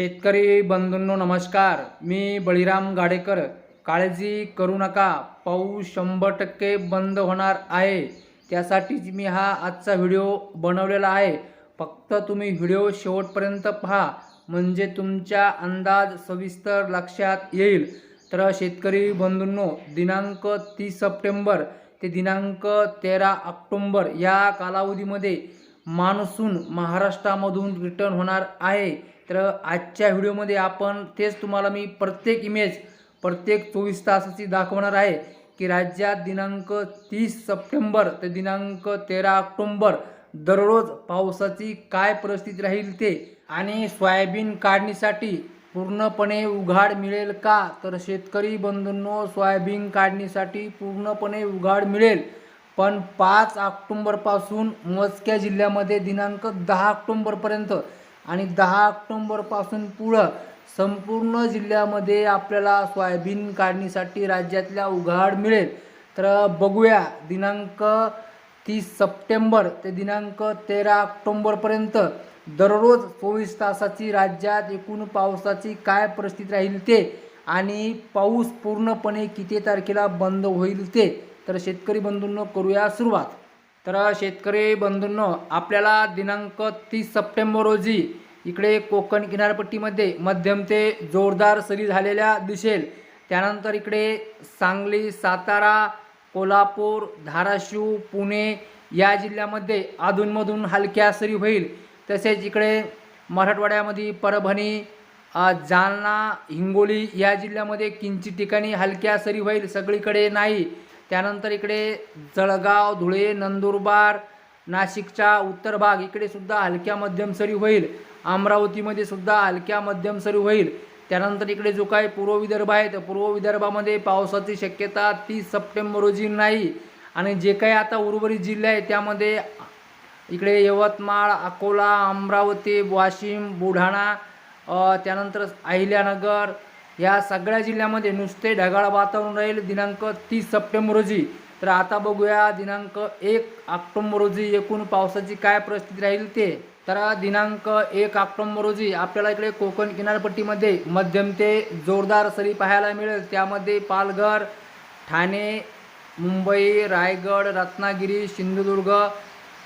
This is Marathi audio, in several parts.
शेतकरी बंधूंनो नमस्कार. मी बळीराम गाडेकर. काळजी करू नका. पाऊस शंभर टक्के बंद होणार आहे. त्यासाठीच मी हा आजचा व्हिडिओ बनवलेला आहे. फक्त तुम्ही व्हिडिओ शेवटपर्यंत पहा. म्हणजे तुमच्या अंदाज सविस्तर लक्षात येईल. तर शेतकरी बंधूंनो दिनांक तीस सप्टेंबर ते दिनांक तेरा ऑक्टोंबर या कालावधीमध्ये मान्सून महाराष्ट्रामधून रिटर्न होणार आहे. तर आजच्या व्हिडिओमध्ये आपण तेच तुम्हाला मी प्रत्येक इमेज प्रत्येक चोवीस तासाची दाखवणार आहे की राज्यात दिनांक तीस सप्टेंबर ते दिनांक तेरा ऑक्टोंबर दररोज पावसाची काय परिस्थिती राहील ते आणि सोयाबीन काढणीसाठी पूर्णपणे उघाड मिळेल का? तर शेतकरी बंधूंनो सोयाबीन काढणीसाठी पूर्णपणे उघाड मिळेल. पण पाच ऑक्टोंबरपासून मोजक्या जिल्ह्यामध्ये दिनांक दहा ऑक्टोंबरपर्यंत आणि दहा ऑक्टोंबरपासून पुढं संपूर्ण जिल्ह्यामध्ये आपल्याला सोयाबीन काढणीसाठी राज्यातल्या उघाड मिळेल. तर बघूया दिनांक तीस सप्टेंबर ते दिनांक तेरा ऑक्टोंबरपर्यंत दररोज चोवीस तासाची राज्यात एकूण पावसाची काय परिस्थिती राहील ते आणि पाऊस पूर्णपणे किती तारखेला बंद होईल ते तर शेतकरी बंधूंनो करूया सुरुवात. तर शेतकरी बंधूंनो आपल्याला दिनांक तीस सप्टेंबर रोजी इकडे कोकण किनारपट्टीमध्ये मध्यम ते जोरदार सरी झालेल्या दिसेल. त्यानंतर इकडे सांगली सातारा कोल्हापूर धाराशिव पुणे या जिल्ह्यामध्ये अधूनमधून हलक्या सरी होईल. तसेच इकडे मराठवाड्यामध्ये परभणी जालना हिंगोली या जिल्ह्यामध्ये किंचित ठिकाणी हलक्या सरी होईल सगळीकडे नाही. त्यानंतर इकडे जळगाव धुळे नंदुरबार नाशिकचा उत्तर भाग इकडे सुद्धा हलक्या मध्यम सरी होईल. अमरावतीमध्ये सुद्धा हलक्या मध्यम सरी होईल. त्यानंतर इकडे जो काही पूर्व विदर्भ आहे तर पूर्व विदर्भामध्ये पावसाची शक्यता तीस सप्टेंबर रोजी नाही. आणि जे काही आता उर्वरित जिल्हे आहेत त्यामध्ये इकडे यवतमाळ अकोला अमरावती वाशिम बुलढाणा त्यानंतर अहिल्यानगर या सगळ्या जिल्ह्यामध्ये नुसते ढगाळ वातावरण राहील दिनांक तीस सप्टेंबर रोजी. तर आता बघूया दिनांक एक ऑक्टोंबर रोजी एकूण पावसाची काय परिस्थिती राहील ते. तर दिनांक एक ऑक्टोंबर रोजी आपल्याला इकडे कोकण किनारपट्टीमध्ये मध्यम ते जोरदार सरी पाहायला मिळेल. त्यामध्ये पालघर ठाणे मुंबई रायगड रत्नागिरी सिंधुदुर्ग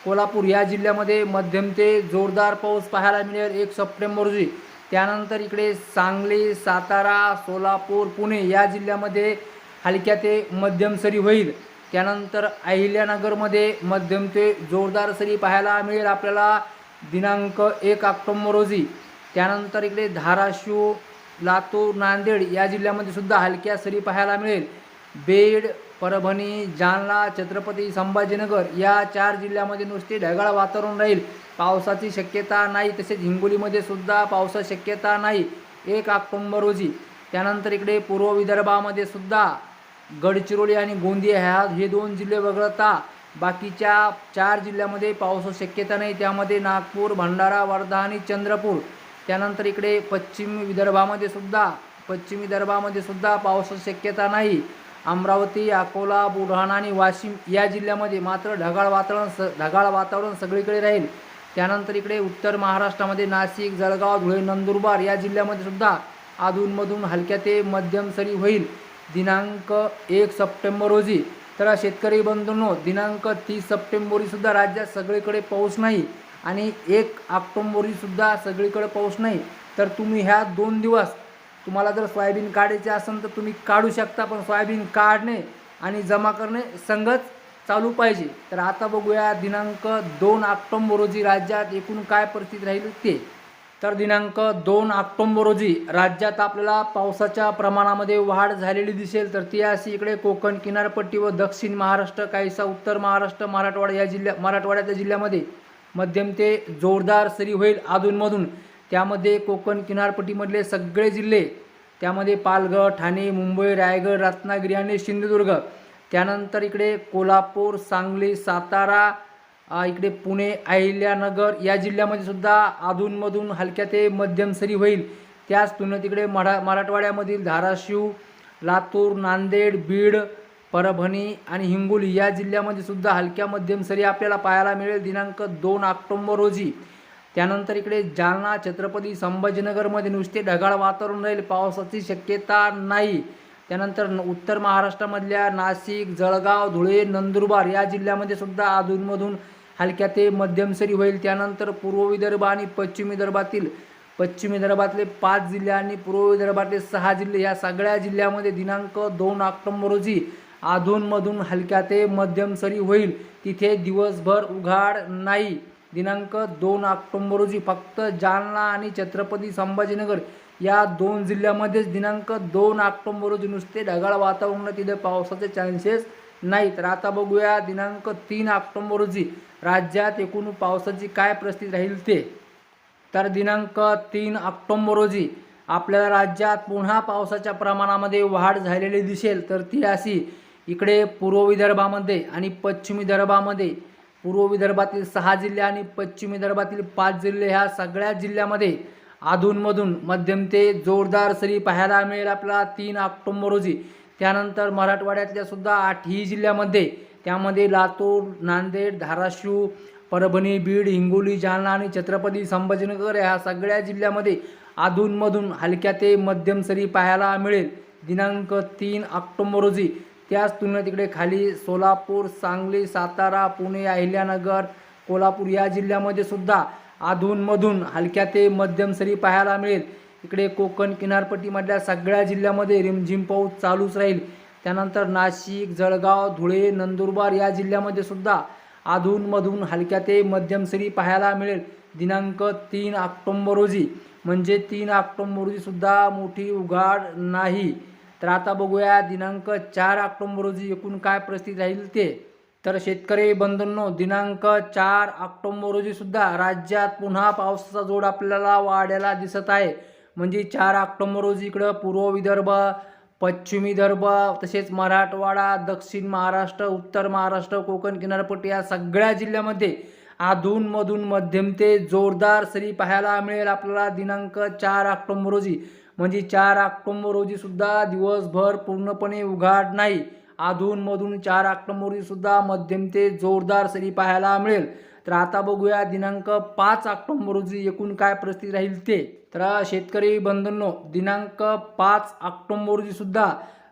कोल्हापूर या जिल्ह्यामध्ये मध्यम ते जोरदार पाऊस पाहायला मिळेल एक सप्टेंबर रोजी. त्यानंतर इकडे सांगली सातारा सोलापूर पुणे या जिल्ह्यामध्ये हलक्या ते मध्यम सरी होईल. त्यानंतर अहिल्यानगरमध्ये मध्यम ते जोरदार सरी पाहायला मिळेल. आपल्याला दिनांक एक ऑक्टोंबर रोजी. त्यानंतर इकडे धाराशिव लातूर नांदेड या जिल्ह्यामध्ये सुद्धा हलक्या सरी पाहायला मिळेल. बीड परभणी जालना छत्रपती संभाजीनगर या चार जिल्ह्यामध्ये नुसते ढगाळ वातावरण राहील. पावसाची शक्यता नाही तसेच हिंगोलीमध्ये सुद्धा पावसाची शक्यता नाही. एक ऑक्टोंबर रोजी. त्यानंतर इकडे पूर्व विदर्भामध्ये सुद्धा गडचिरोली आणि गोंदिया ह्या हे दोन जिल्हे वगळता बाकीच्या चार जिल्ह्यामध्ये पावसाची शक्यता नाही. त्यामध्ये नागपूर भंडारा वर्धा आणि चंद्रपूर. त्यानंतर इकडे पश्चिम विदर्भामध्ये सुद्धा पश्चिम विदर्भामध्ये सुद्धा पावसाची शक्यता नाही. अमरावती अकोला बुलढाणा आणि वाशिम या जिल्ह्यामध्ये मात्र ढगाळ वातावरण स ढगाळ वातावरण सगळीकडे राहील. त्यानंतर इकडे उत्तर महाराष्ट्रामध्ये नाशिक जळगाव धुळे नंदुरबार या जिल्ह्यामध्ये सुद्धा अधूनमधून हलक्या ते मध्यम सरी होईल. दिनांक एक सप्टेंबर रोजी. तर शेतकरी बंधूंनो दिनांक तीस सप्टेंबरीसुद्धा राज्यात सगळीकडे पाऊस नाही आणि एक ऑक्टोंबरीसुद्धा सगळीकडे पाऊस नाही. तर तुम्ही ह्या दोन दिवस तुम्हाला जर सोयाबीन काढायचे असेल तर तुम्ही काढू शकता पण सोयाबीन काढणे आणि जमा करणे संघच चालू पाहिजे. तर आता बघूया दिनांक दोन ऑक्टोंबर रोजी राज्यात एकूण काय परिस्थिती राहील ते. तर दिनांक दोन ऑक्टोंबर रोजी राज्यात आपल्याला पावसाच्या प्रमाणामध्ये वाढ झालेली दिसेल. तर ती अशी इकडे कोकण किनारपट्टी व दक्षिण महाराष्ट्र काहीसा उत्तर महाराष्ट्र मराठवाडा या जिल्ह्या मराठवाड्याच्या जिल्ह्यामध्ये मध्यम ते जोरदार सरी होईल अधूनमधून. त्यामध्ये कोकण किनारपट्टीमधले सगळे जिल्हे त्यामध्ये पालघर ठाणे मुंबई रायगड रत्नागिरी आणि सिंधुदुर्ग. त्यानंतर इकडे कोल्हापूर सांगली सातारा इकडे पुणे अहिल्यानगर या जिल्ह्यामध्ये सुद्धा अधूनमधून हलक्या ते मध्यम सरी होईल. त्याच तुलनेत इकडे मरा मराठवाड्यामधील धाराशिव लातूर नांदेड बीड परभणी आणि हिंगोली या जिल्ह्यामध्ये सुद्धा हलक्या मध्यम सरी आपल्याला पाहायला मिळेल दिनांक दोन ऑक्टोंबर रोजी. त्यानंतर इकडे जालना छत्रपती संभाजीनगरमध्ये नुसते ढगाळ वातावरण राहील पावसाची शक्यता नाही. त्यानंतर न- उत्तर महाराष्ट्रामधल्या नाशिक जळगाव धुळे नंदुरबार या जिल्ह्यामध्ये सुद्धा अधूनमधून हलक्या ते मध्यम सरी होईल. त्यानंतर पूर्व विदर्भ आणि पश्चिम विदर्भातील पश्चिम विदर्भातले पाच जिल्हे आणि पूर्व विदर्भातले सहा जिल्हे या सगळ्या जिल्ह्यामध्ये दिनांक दोन ऑक्टोंबर रोजी अधूनमधून हलक्या ते मध्यम सरी होईल. तिथे दिवसभर उघाड नाही. दिनांक दोन ऑक्टोंबर रोजी फक्त जालना आणि छत्रपती संभाजीनगर या दोन जिल्ह्यामध्येच दिनांक दोन ऑक्टोंबर रोजी नुसते ढगाळ वातावरण तिथे पावसाचे चान्सेस नाही तर आता बघूया दिनांक तीन ऑक्टोंबर रोजी राज्यात एकूण पावसाची काय परिस्थिती राहील ते. तर दिनांक तीन ऑक्टोंबर रोजी आपल्याला राज्यात पुन्हा पावसाच्या प्रमाणामध्ये वाढ झालेली दिसेल. तर ती अशी इकडे पूर्व विदर्भामध्ये आणि पश्चिम विदर्भामध्ये. पूर्व विदर्भातील सहा जिल्हे आणि पश्चिम विदर्भातील पाच जिल्हे ह्या सगळ्या जिल्ह्यामध्ये अधूनमधून मध्यम ते जोरदार सरी पाहायला मिळेल आपल्याला तीन ऑक्टोंबर रोजी. त्यानंतर मराठवाड्यातल्या सुद्धा आठही जिल्ह्यामध्ये त्यामध्ये लातूर नांदेड धाराशिव परभणी बीड हिंगोली जालना आणि छत्रपती संभाजीनगर ह्या सगळ्या जिल्ह्यामध्ये अधूनमधून हलक्या ते मध्यम सरी पाहायला मिळेल. दिनांक तीन ऑक्टोंबर रोजी. त्याच तुलनेत इकडे खाली सोलापूर सांगली सातारा पुणे अहिल्यानगर कोल्हापूर या जिल्ह्यामध्ये सुद्धा अधूनमधून हलक्या ते मध्यम सरी पाहायला मिळेल. इकडे कोकण किनारपट्टीमधल्या सगळ्या जिल्ह्यामध्ये रिमझिम पाऊस चालूच राहील. त्यानंतर नाशिक जळगाव धुळे नंदुरबार या जिल्ह्यामध्ये सुद्धा अधूनमधून हलक्या ते मध्यम सरी पाहायला मिळेल. दिनांक तीन ऑक्टोंबर रोजी. म्हणजे तीन ऑक्टोंबर रोजीसुद्धा मोठी उघाड नाही. तर आता बघूया दिनांक चार ऑक्टोंबर रोजी एकूण काय परिस्थिती राहील ते. तर शेतकरी बंधूंनो दिनांक चार ऑक्टोंबर रोजीसुद्धा राज्यात पुन्हा पावसाचा जोड आपल्याला वाढायला दिसत आहे. म्हणजे चार ऑक्टोंबर रोजी इकडं पूर्व विदर्भ पश्चिम विदर्भ तसेच मराठवाडा दक्षिण महाराष्ट्र उत्तर महाराष्ट्र कोकण किनारपट्टी या सगळ्या जिल्ह्यामध्ये अधूनमधून मध्यम ते जोरदार सरी पाहायला मिळेल आपल्याला दिनांक चार ऑक्टोंबर रोजी. म्हणजे चार ऑक्टोंबर रोजीसुद्धा दिवसभर पूर्णपणे उघाड नाही. अधूनमधून चार ऑक्टोंबर रोजीसुद्धा मध्यम ते जोरदार सरी पाहायला मिळेल. तर आता बघूया दिनांक पाच ऑक्टोंबर रोजी एकूण काय परिस्थिती राहील ते. तर शेतकरी बंधूंनो दिनांक पाच ऑक्टोंबर रोजी सुद्धा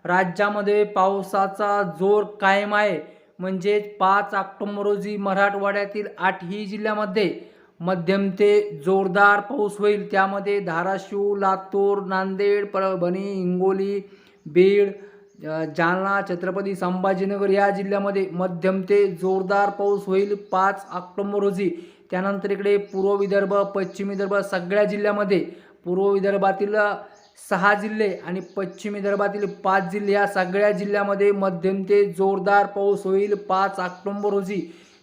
राज्यामध्ये पावसाचा जोर कायम आहे. म्हणजेच पाच ऑक्टोंबर रोजी मराठवाड्यातील आठही जिल्ह्यामध्ये मध्यम ते जोरदार पाऊस होईल. त्यामध्ये धाराशिव लातूर नांदेड परभणी हिंगोली बीड जालना छत्रपती संभाजीनगर या जिल्ह्यामध्ये मध्यम ते जोरदार पाऊस होईल पाच ऑक्टोंबर रोजी. त्यानंतर इकडे पूर्व विदर्भ पश्चिम विदर्भ सगळ्या जिल्ह्यामध्ये. पूर्व विदर्भातील सहा जिल्हे आणि पश्चिम विदर्भातील पाच जिल्हे या सगळ्या जिल्ह्यामध्ये मध्यम ते जोरदार पाऊस होईल पाच ऑक्टोंबर रोजी.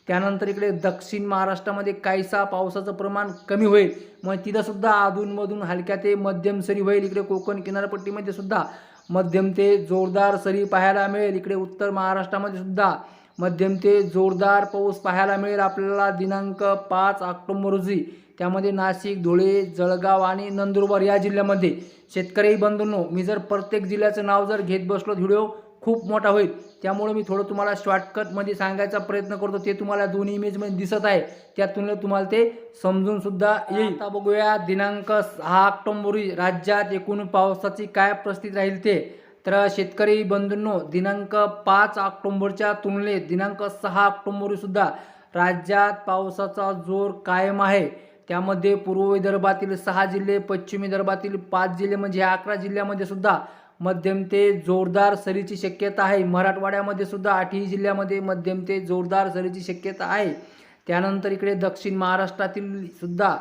त्यानंतर इकडे दक्षिण महाराष्ट्रामध्ये काहीसा पावसाचं प्रमाण कमी होईल. मग तिथंसुद्धा अधूनमधून हलक्या ते मध्यम सरी होईल. इकडे कोकण किनारपट्टीमध्ये सुद्धा मध्यम ते जोरदार सरी पाहायला मिळेल. इकडे उत्तर महाराष्ट्रामध्ये सुद्धा मध्यम ते जोरदार पाऊस पाहायला मिळेल. आपल्याला दिनांक पाच ऑक्टोंबर रोजी. त्यामध्ये नाशिक धुळे जळगाव आणि नंदुरबार या जिल्ह्यामध्ये शेतकरी बंधूंनो मी जर प्रत्येक जिल्ह्याचं नाव जर घेत बसलो व्हिडिओ खूप मोठा होईल. त्यामुळे मी थोडं तुम्हाला शॉर्टकटमध्ये सांगायचा प्रयत्न करतो. ते तुम्हाला दोन्ही इमेजमध्ये दिसत आहे. त्या तुलनेत तुम्हाला ते समजून सुद्धा येईल. आता बघूया दिनांक सहा ऑक्टोबर राज्यात एकूण पावसाची काय परिस्थिती राहील ते. तर शेतकरी बंधूंनो दिनांक पाच ऑक्टोंबरच्या तुलनेत दिनांक सहा ऑक्टोंबरीसुद्धा राज्यात पावसाचा जोर कायम आहे. त्यामध्ये पूर्व विदर्भातील सहा जिल्हे पश्चिम विदर्भातील पाच जिल्हे म्हणजे अकरा जिल्ह्यामध्ये सुद्धा मध्यम ते जोरदार सरीची शक्यता आहे. मराठवाड्यामध्ये सुद्धा आठही जिल्ह्यामध्ये मध्यम ते जोरदार सरीची शक्यता आहे. त्यानंतर इकडे दक्षिण महाराष्ट्रातील सुद्धा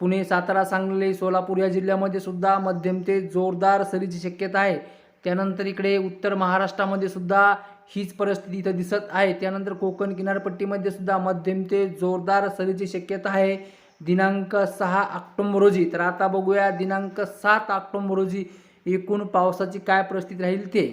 पुणे सातारा सांगली सोलापूर या जिल्ह्यामध्ये सुद्धा मध्यम ते जोरदार सरीची शक्यता आहे. त्यानंतर इकडे उत्तर महाराष्ट्रामध्ये सुद्धा हीच परिस्थिती इथं दिसत आहे. त्यानंतर कोकण किनारपट्टीमध्ये सुद्धा मध्यम ते जोरदार सरीची शक्यता आहे. दिनांक सहा ऑक्टोंबर रोजी तर आता बघूया दिनांक सात ऑक्टोंबर रोजी एकूण पावसाची काय परिस्थिती राहील ते?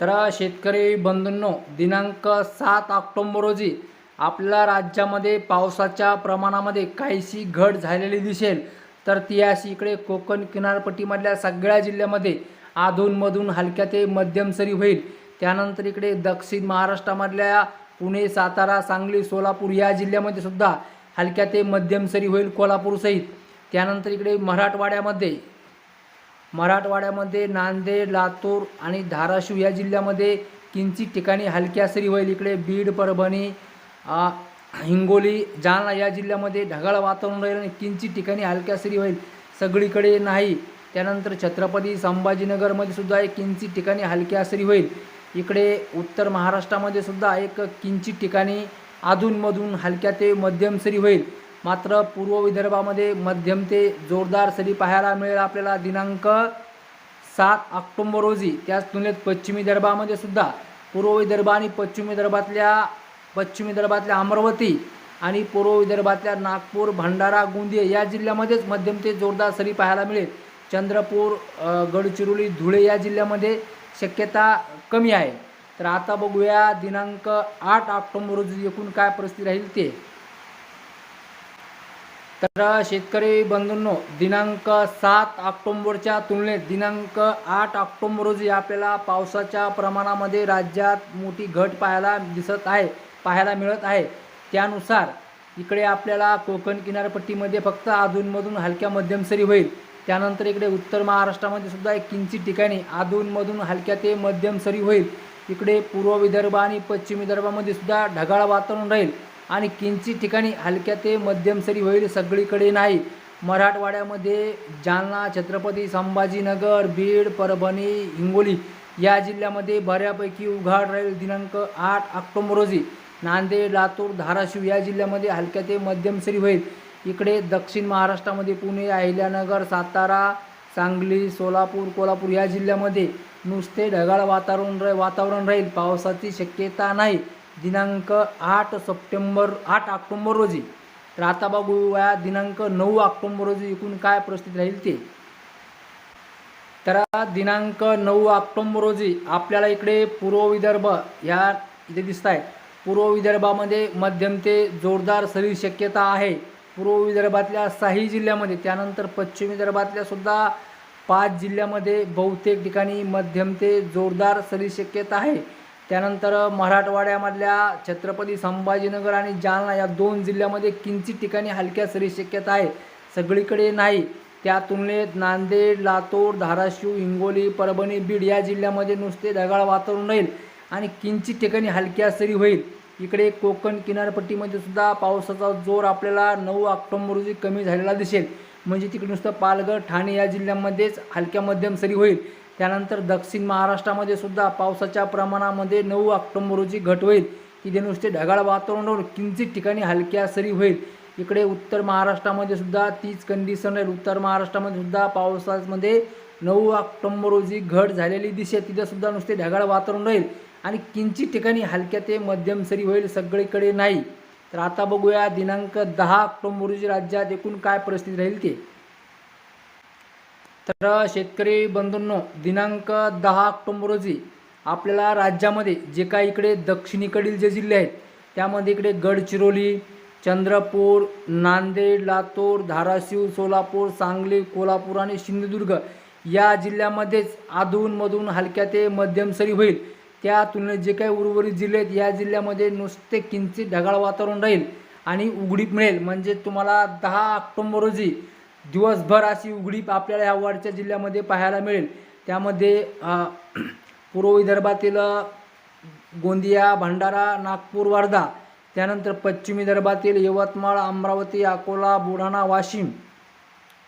तर शेतकरी बंधूंनो दिनांक सात ऑक्टोबर रोजी आपल्या राज्यामध्ये पावसाच्या प्रमाणामध्ये काहीशी घट झालेली दिसेल. तर ती अशी इकडे कोकण किनारपट्टीमधल्या सगळ्या जिल्ह्यामध्ये अधूनमधून हलक्या ते मध्यम सरी होईल. त्यानंतर इकडे दक्षिण महाराष्ट्रामधल्या पुणे सातारा सांगली सोलापूर या जिल्ह्यामध्ये सुद्धा हलक्या ते मध्यम सरी होईल कोल्हापूरसहित त्यानंतर इकडे मराठवाड्यामध्ये मराठवाड्यामध्ये नांदेड लातूर आणि धाराशिव या जिल्ह्यामध्ये किंचित ठिकाणी हलक्या सरी होईल. इकडे बीड परभणी हिंगोली जालना या जिल्ह्यामध्ये ढगाळ वातावरण राहील आणि किंचित ठिकाणी हलक्या सरी होईल. सगळीकडे नाही. त्यानंतर छत्रपती संभाजीनगरमध्ये सुद्धा एक किंचित ठिकाणी हलक्या सरी होईल. इकडे उत्तर महाराष्ट्रामध्ये सुद्धा एक किंचित ठिकाणी अधूनमधून हलक्या ते मध्यम सरी होईल. मात्र पूर्व विदर्भामध्ये मध्यम ते जोरदार सरी पाहायला मिळेल आपल्याला दिनांक सात ऑक्टोंबर रोजी. त्याच तुलनेत पश्चिमी विदर्भामध्ये सुद्धा पूर्व विदर्भ आणि पश्चिम विदर्भातल्या पश्चिम विदर्भातल्या अमरावती आणि पूर्व विदर्भातल्या नागपूर भंडारा गोंदिया या जिल्ह्यामध्येच मध्यम ते जोरदार सरी पाहायला मिळेल. चंद्रपूर गडचिरोली धुळे या जिल्ह्यामध्ये शक्यता कमी आहे. तर आता बघूया दिनांक आठ ऑक्टोंबर रोजी एकूण काय परिस्थिती राहील ते. तर शेतकरी बंधूंनो दिनांक सात ऑक्टोंबरच्या तुलनेत दिनांक आठ ऑक्टोंबर रोजी आपल्याला पावसाच्या प्रमाणामध्ये राज्यात मोठी घट पाहायला दिसत आहे पाहायला मिळत आहे. त्यानुसार इकडे आपल्याला कोकण किनारपट्टीमध्ये फक्त अधूनमधून हलक्या मध्यम सरी होईल. त्यानंतर इकडे उत्तर महाराष्ट्रामध्ये सुद्धा एक किंचित ठिकाणी अधूनमधून हलक्या ते मध्यम सरी होईल. इकडे पूर्व विदर्भ आणि पश्चिम विदर्भामध्ये सुद्धा ढगाळ वातावरण राहील. आणि किंचित ठिकाणी हलक्या ते मध्यम सरी होईल सगळीकडे नाही. मराठवाड्यामध्ये जालना छत्रपती संभाजीनगर बीड परभणी हिंगोली या जिल्ह्यामध्ये बऱ्यापैकी उघाड राहील दिनांक आठ ऑक्टोबर रोजी. नांदेड लातूर धाराशिव या जिल्ह्यामध्ये हलक्या ते मध्यम सरी होईल. इकडे दक्षिण महाराष्ट्रामध्ये पुणे अहिल्यानगर सातारा सांगली सोलापूर कोल्हापूर या जिल्ह्यामध्ये नुसते ढगाळ वातावरण वातावरण राहील. पावसाची शक्यता नाही. दिनांक आठ सप्टेंबर आठ ऑक्टोंबर रोजी. तर आता बघूया दिनांक नऊ ऑक्टोंबर रोजी एकूण काय परिस्थिती राहील ते. तर दिनांक नऊ ऑक्टोंबर रोजी आपल्याला इकडे पूर्व विदर्भ ह्या इथे दिसत आहे पूर्व विदर्भामध्ये मध्यम ते जोरदार सरी शक्यता आहे. पूर्व विदर्भातल्या काही जिल्ह्यामध्ये त्यानंतर पश्चिम विदर्भातल्या सुद्धा पाच जिल्ह्यामध्ये बहुतेक ठिकाणी मध्यम ते जोरदार सरी शक्यता आहे. त्यानंतर मराठवाड्यामधल्या छत्रपती संभाजीनगर आणि जालना या दोन जिल्ह्यामध्ये किंचित ठिकाणी हलक्या सरी शक्यता आहे. सगळीकडे नाही. त्या तुलनेत नांदेड लातूर धाराशिव हिंगोली परभणी बीड या जिल्ह्यामध्ये नुसते ढगाळ वातावरण राहील आणि किंचित ठिकाणी हलक्या सरी होईल. इकडे कोकण किनारपट्टीमध्ये सुद्धा पावसाचा जोर आपल्याला नऊ ऑक्टोबर रोजी कमी झालेला दिसेल. म्हणजे तिकडे नुसतं पालघर ठाणे या जिल्ह्यामध्येच हलक्या मध्यम सरी होईल. त्यानंतर दक्षिण महाराष्ट्रामध्ये सुद्धा पावसाच्या प्रमाणामध्ये नऊ ऑक्टोंबर रोजी घट होईल. तिथे नुसते ढगाळ वातावरण राहून किंचित ठिकाणी हलक्या सरी होईल. इकडे उत्तर महाराष्ट्रामध्ये सुद्धा तीच कंडिशन राहील. उत्तर महाराष्ट्रामध्ये सुद्धा पावसामध्ये नऊ ऑक्टोंबर रोजी घट झालेली दिसेल तिथेसुद्धा नुसते ढगाळ वातावरण राहील आणि किंचित ठिकाणी हलक्या ते मध्यम सरी होईल सगळीकडे नाही. तर आता बघूया दिनांक दहा ऑक्टोंबर रोजी राज्यात एकूण काय परिस्थिती राहील ते. तर शेतकरी बंधूंनो दिनांक दहा ऑक्टोंबर रोजी आपल्याला राज्यामध्ये जे काही इकडे दक्षिणेकडील जे जिल्हे आहेत त्यामध्ये इकडे गडचिरोली चंद्रपूर नांदेड लातूर धाराशिव सोलापूर सांगली कोल्हापूर आणि सिंधुदुर्ग या जिल्ह्यामध्येच अधूनमधून हलक्या ते मध्यम सरी होईल. त्या तुलनेत जे काही उर्वरित जिल्हे आहेत या जिल्ह्यामध्ये नुसते किंचित ढगाळ वातावरण राहील आणि उघडीप मिळेल. म्हणजे तुम्हाला दहा ऑक्टोंबर रोजी दिवसभर अशी उघडीप आपल्याला ह्या वरच्या जिल्ह्यामध्ये पाहायला मिळेल. त्यामध्ये पूर्व विदर्भातील गोंदिया भंडारा नागपूर वर्धा त्यानंतर पश्चिम विदर्भातील यवतमाळ अमरावती अकोला बुलढाणा वाशिम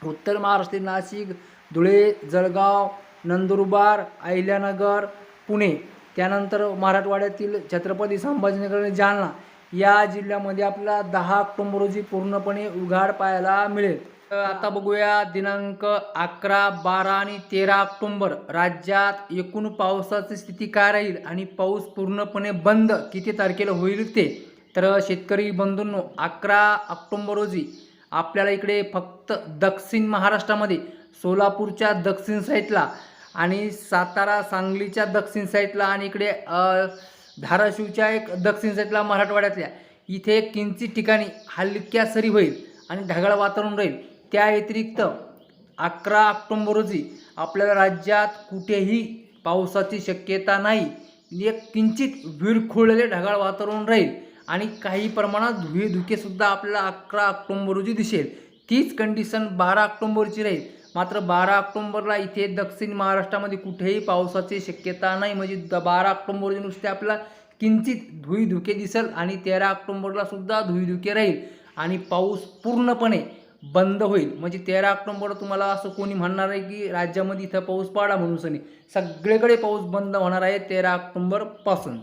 उत्तर महाराष्ट्र नाशिक धुळे जळगाव नंदुरबार अहिल्यानगर पुणे त्यानंतर मराठवाड्यातील छत्रपती संभाजीनगर आणि जालना या जिल्ह्यामध्ये आपल्याला दहा ऑक्टोबर रोजी पूर्णपणे उघाड पाहायला मिळेल. तर आता बघूया दिनांक अकरा बारा आणि तेरा ऑक्टोबर. राज्यात एकूण पावसाची स्थिती काय राहील आणि पाऊस पूर्णपणे बंद किती तारखेला होईल ते? तर शेतकरी बंधूंनो अकरा ऑक्टोबर रोजी आपल्याला इकडे फक्त दक्षिण महाराष्ट्रामध्ये सोलापूरच्या दक्षिण साईडला आणि सातारा सांगलीच्या दक्षिण साईडला आणि इकडे धाराशिवच्या एक दक्षिण साईडला मराठवाड्यातल्या. इथे किंचित ठिकाणी हलक्या सरी होईल आणि ढगाळ वातावरण राहील. त्या व्यतिरिक्त अकरा ऑक्टोंबर रोजी आपल्या राज्यात कुठेही पावसाची शक्यता नाही. एक किंचित विरखुळलेले ढगाळ वातावरण राहील आणि काही प्रमाणात धुळे धुकेसुद्धा आपल्याला अकरा ऑक्टोंबर रोजी दिसेल. तीच कंडिशन बारा ऑक्टोंबरची राहील. मात्र बारा ऑक्टोंबरला इथे दक्षिण महाराष्ट्रामध्ये कुठेही पावसाची शक्यता नाही. म्हणजे द बारा ऑक्टोंबर रोजी नुसते आपल्याला किंचित धुई धुके दिसेल आणि तेरा ऑक्टोंबरला सुद्धा धुई धुके राहील. आणि पाऊस पूर्णपणे बंद होईल. म्हणजे तेरा ऑक्टोंबर तुम्हाला असं कोणी म्हणणार आहे की राज्यामध्ये इथं पाऊस पाडा म्हणून सनी. सगळीकडे पाऊस बंद होणार आहे तेरा ऑक्टोंबरपासून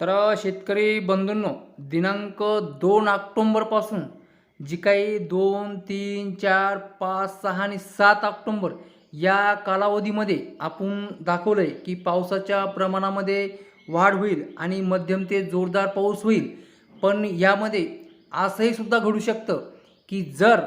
तर शेतकरी बंधूंनो दिनांक दोन ऑक्टोंबरपासून जी काही दोन तीन चार पाच सहा आणि सात ऑक्टोंबर या कालावधीमध्ये आपण दाखवलं आहे की पावसाच्या प्रमाणामध्ये वाढ होईल आणि मध्यम ते जोरदार पाऊस होईल. पण यामध्ये असंही सुद्धा घडू शकतं की जर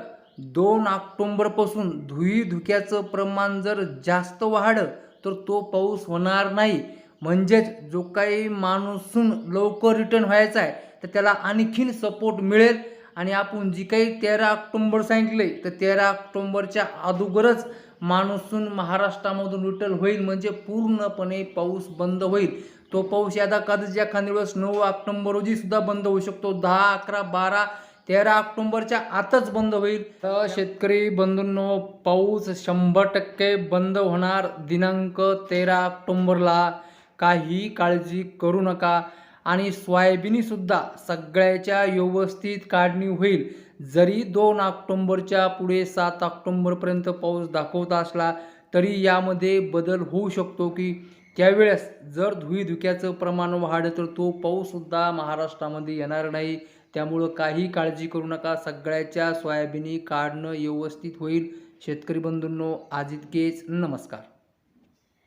दोन ऑक्टोंबरपासून धुई धुक्याचं प्रमाण जर जास्त वाढलं तर तो पाऊस होणार नाही. म्हणजेच जो काही मान्सून लवकर रिटर्न व्हायचा आहे तर त्याला आणखीन सपोर्ट मिळेल. आणि आपण जी काही तेरा ऑक्टोंबर सांगितले तर तेरा ऑक्टोंबरच्या अगोदरच मान्सून महाराष्ट्रामधून रिटर्न होईल. म्हणजे पूर्णपणे पाऊस बंद होईल. तो पाऊस यादा कदाचित एखाद्या वेळेस नऊ ऑक्टोंबर रोजी सुद्धा बंद होऊ शकतो. दहा अकरा बारा तेरा ऑक्टोंबरच्या आतच बंद होईल. तर शेतकरी बंधूंनो पाऊस शंभर टक्के बंद होणार. दिनांक तेरा ऑक्टोंबरला काही काळजी करू नका. आणि सोयाबीनसुद्धा सगळ्याच्या व्यवस्थित काढणी होईल. जरी दोन ऑक्टोंबरच्या पुढे सात ऑक्टोंबरपर्यंत पाऊस दाखवत असला तरी यामध्ये बदल होऊ शकतो की त्यावेळेस जर धुई धुक्याचं प्रमाण वाढलं तर तो पाऊससुद्धा महाराष्ट्रामध्ये येणार नाही. त्यामुळं काही काळजी करू नका. सगळ्याच्या सोयाबिनी काढणं व्यवस्थित होईल. शेतकरी बंधूंनो आज इतकेच नमस्कार.